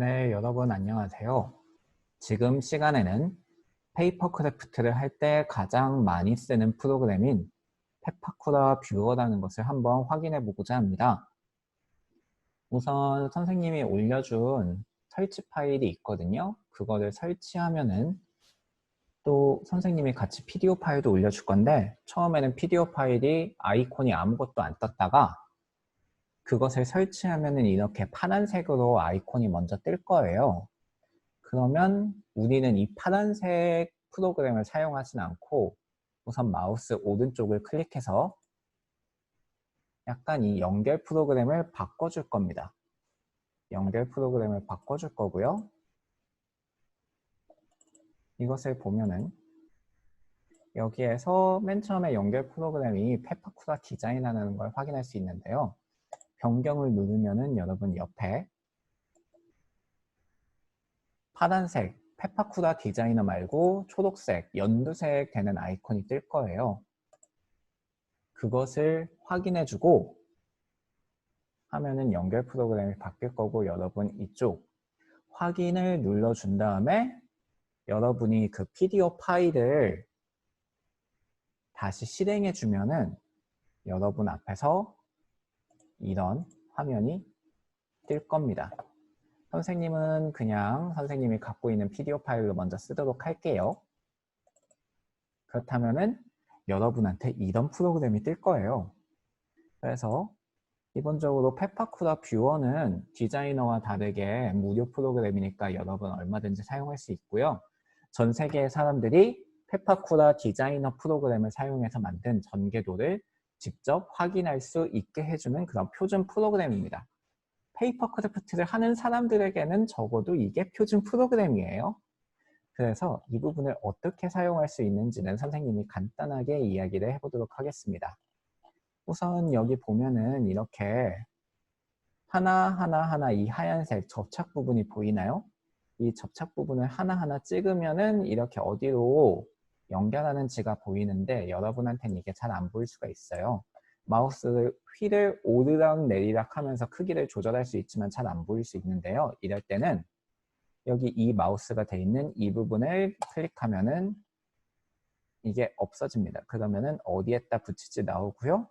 네, 여러분 안녕하세요. 지금 시간에는 페이퍼 크래프트를 할 때 가장 많이 쓰는 프로그램인 페파쿠라 뷰어라는 것을 한번 확인해 보고자 합니다. 우선 선생님이 올려준 설치 파일이 있거든요. 그거를 설치하면은 또 선생님이 같이 PDF 파일도 올려줄 건데 처음에는 PDF 파일이 아이콘이 아무것도 안 떴다가 그것을 설치하면은 이렇게 파란색으로 아이콘이 먼저 뜰 거예요. 그러면 우리는 이 파란색 프로그램을 사용하진 않고 우선 마우스 오른쪽을 클릭해서 약간 이 연결 프로그램을 바꿔줄 겁니다. 연결 프로그램을 바꿔줄 거고요. 이것을 보면은 여기에서 맨 처음에 연결 프로그램이 페파쿠라 디자인이라는 걸 확인할 수 있는데요. 변경을 누르면은 여러분 옆에 파란색 페파쿠라 디자이너 말고 초록색, 연두색 되는 아이콘이 뜰 거예요. 그것을 확인해주고 하면은 연결 프로그램이 바뀔 거고 여러분 이쪽 확인을 눌러준 다음에 여러분이 그 PDF 파일을 다시 실행해 주면은 여러분 앞에서 이런 화면이 뜰 겁니다. 선생님은 그냥 선생님이 갖고 있는 PDF 파일로 먼저 쓰도록 할게요. 그렇다면 은 여러분한테 이런 프로그램이 뜰 거예요. 그래서 기본적으로 페파쿠라 뷰어는 디자이너와 다르게 무료 프로그램이니까 여러분 얼마든지 사용할 수 있고요. 전 세계의 사람들이 페파쿠라 디자이너 프로그램을 사용해서 만든 전개도를 직접 확인할 수 있게 해주는 그런 표준 프로그램입니다. 페이퍼 크래프트를 하는 사람들에게는 적어도 이게 표준 프로그램이에요. 그래서 이 부분을 어떻게 사용할 수 있는지는 선생님이 간단하게 이야기를 해보도록 하겠습니다. 우선 여기 보면은 이렇게 하나하나 하나 이 하얀색 접착 부분이 보이나요? 이 접착 부분을 하나하나 찍으면은 이렇게 어디로 연결하는 지가 보이는데 여러분한테는 이게 잘 안 보일 수가 있어요. 마우스 휠을 오르락 내리락 하면서 크기를 조절할 수 있지만 잘 안 보일 수 있는데요. 이럴 때는 여기 이 마우스가 돼 있는 이 부분을 클릭하면은 이게 없어집니다. 그러면은 어디에다 붙일지 나오고요.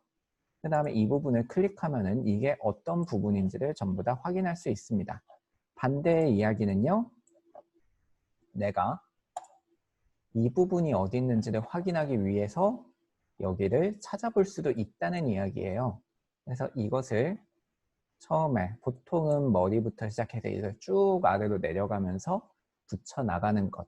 그 다음에 이 부분을 클릭하면은 이게 어떤 부분인지를 전부 다 확인할 수 있습니다. 반대의 이야기는요. 내가 이 부분이 어디 있는지를 확인하기 위해서 여기를 찾아볼 수도 있다는 이야기예요. 그래서 이것을 처음에 보통은 머리부터 시작해서 이걸 쭉 아래로 내려가면서 붙여 나가는 것.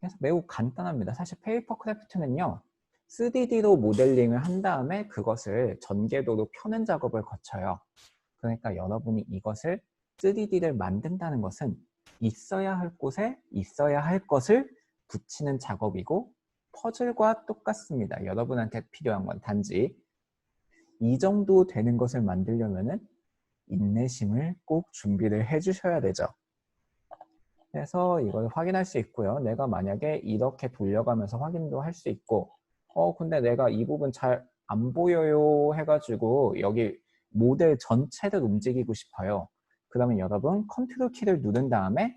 그래서 매우 간단합니다. 사실 페이퍼 크래프트는요. 3D로 모델링을 한 다음에 그것을 전개도로 펴는 작업을 거쳐요. 그러니까 여러분이 이것을 3D를 만든다는 것은 있어야 할 곳에 있어야 할 것을 붙이는 작업이고 퍼즐과 똑같습니다. 여러분한테 필요한 건 단지 이 정도 되는 것을 만들려면 인내심을 꼭 준비를 해 주셔야 되죠. 그래서 이걸 확인할 수 있고요. 내가 만약에 이렇게 돌려가면서 확인도 할 수 있고 어 근데 내가 이 부분 잘 안 보여요 해가지고 여기 모델 전체를 움직이고 싶어요. 그러면 여러분 컨트롤 키를 누른 다음에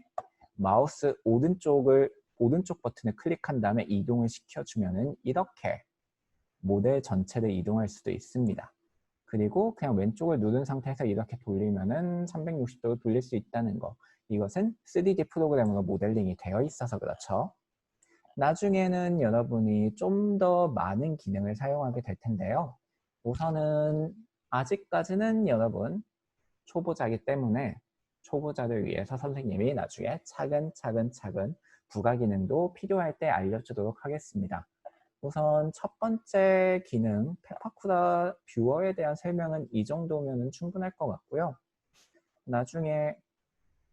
마우스 오른쪽을 오른쪽 버튼을 클릭한 다음에 이동을 시켜주면은 이렇게 모델 전체를 이동할 수도 있습니다. 그리고 그냥 왼쪽을 누른 상태에서 이렇게 돌리면은 360도로 돌릴 수 있다는 거. 이것은 3D 프로그램으로 모델링이 되어 있어서 그렇죠. 나중에는 여러분이 좀 더 많은 기능을 사용하게 될 텐데요. 우선은 아직까지는 여러분 초보자이기 때문에 초보자를 위해서 선생님이 나중에 차근차근 차근 부가 기능도 필요할 때 알려주도록 하겠습니다. 우선 첫 번째 기능 페파쿠라 뷰어에 대한 설명은 이 정도면 충분할 것 같고요. 나중에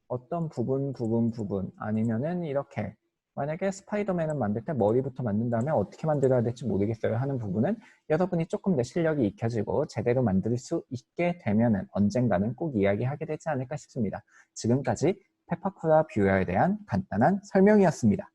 어떤 부분 부분 부분 아니면은 이렇게 만약에 스파이더맨을 만들 때 머리부터 만든 다음에 어떻게 만들어야 될지 모르겠어요 하는 부분은 여러분이 조금 더 실력이 익혀지고 제대로 만들 수 있게 되면 은 언젠가는 꼭 이야기하게 되지 않을까 싶습니다. 지금까지 페파쿠라 뷰어에 대한 간단한 설명이었습니다.